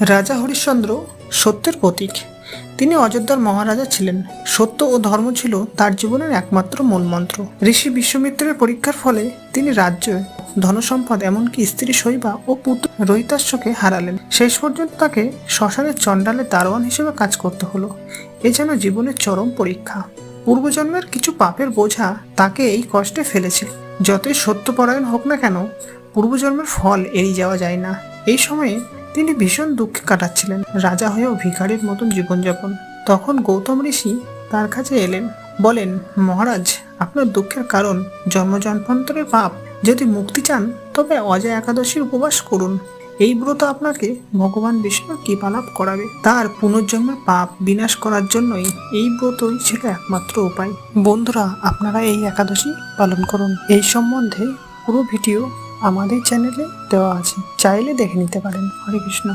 রাজা হরিশ্চন্দ্র সত্যের প্রতীক। তিনি অযোধ্যার মহারাজা ছিলেন। সত্য ও ধর্ম ছিল তার জীবনের একমাত্র মূলমন্ত্র ঋষি বিশ্বমিত্রের পরীক্ষার ফলে তিনি রাজ্য ধনসম্পদ এমনকি স্ত্রী শৈবা ও পুত্র রহিতাশ্বকে হারালেন। শেষ পর্যন্ত তাকে শ্মশানের চণ্ডালে দারোয়ান হিসেবে কাজ করতে হলো। এ যেন জীবনের চরম পরীক্ষা। পূর্বজন্মের কিছু পাপের বোঝা তাকে এই কষ্টে ফেলেছিল যতই সত্যপরায়ণ হোক না কেন, পূর্বজন্মের ফল এড়িয়ে যাওয়া যায় না। এই সময়ে তিনি ভীষণ দুঃখে কাটাচ্ছিলেন। রাজা হয়েও ভিখারির মতন জীবনযাপন। তখন গৌতম ঋষি তার কাছে এলেন, বলেন, মহারাজ, আপনার দুঃখের কারণ, জন্মজন্মান্তরের পাপ। যদি মুক্তি চান, তবে অজয় একাদশীর উপবাস করুন। এই ব্রত আপনাকে ভগবান বিষ্ণুর কৃপালাভ করাবে। তার পুনর্জন্মের পাপ বিনাশ করার জন্যই এই ব্রতই ছিল একমাত্র উপায়। বন্ধুরা, আপনারা এই একাদশী পালন করুন। এই সম্বন্ধে পুরো ভিডিও আমাদের চ্যানেলে দেওয়া আছে। চাইলে দেখে নিতে পারেন। হরে কৃষ্ণ।